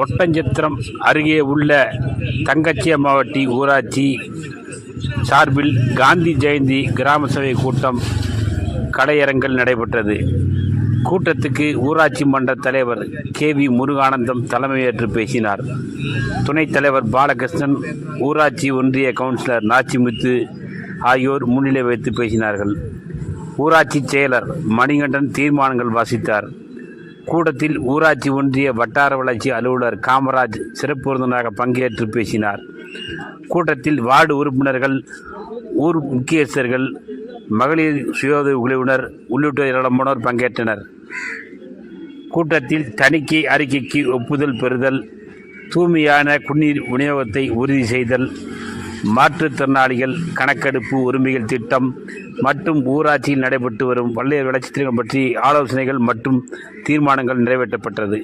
ஒட்டஞ்சத்திரம் அருகே உள்ள தங்கச்சியம்மாவட்டி ஊராட்சி சார்பில் காந்தி ஜெயந்தி கிராம சபை கூட்டம் கடையரங்கில் நடைபெற்றது. கூட்டத்துக்கு ஊராட்சி மன்ற தலைவர் கே வி முருகானந்தம் தலைமையேற்று பேசினார். துணைத் தலைவர் பாலகிருஷ்ணன் ஊராட்சி ஒன்றிய கவுன்சிலர் நாச்சிமுத்து ஆகியோர் முன்னிலை வைத்து பேசினார்கள். ஊராட்சி செயலர் மணிகண்டன் தீர்மானங்கள் வாசித்தார். கூட்டத்தில் ஊராட்சி ஒன்றிய வட்டார வளர்ச்சி அலுவலர் காமராஜ் சிறப்பு விருந்தினராக பங்கேற்று பேசினார். கூட்டத்தில் வார்டு உறுப்பினர்கள் ஊர் முக்கியஸ்தர்கள் மகளிர் சுயோதவி குழுவினர் உள்ளிட்ட ஏராளமானோர் பங்கேற்றனர். கூட்டத்தில் தணிக்கை அறிக்கைக்கு ஒப்புதல் பெறுதல் தூய்மையான குடிநீர் விநியோகத்தை உறுதி செய்தல் மாற்றுத்திறனாளிகள் கணக்கெடுப்பு உரிமைகள் திட்டம் மற்றும் ஊராட்சியில் நடைபெற்று வரும் பல்வேறு வளர்ச்சித் திட்டங்கள் பற்றி ஆலோசனைகள் மற்றும் தீர்மானங்கள் நிறைவேற்றப்பட்டது.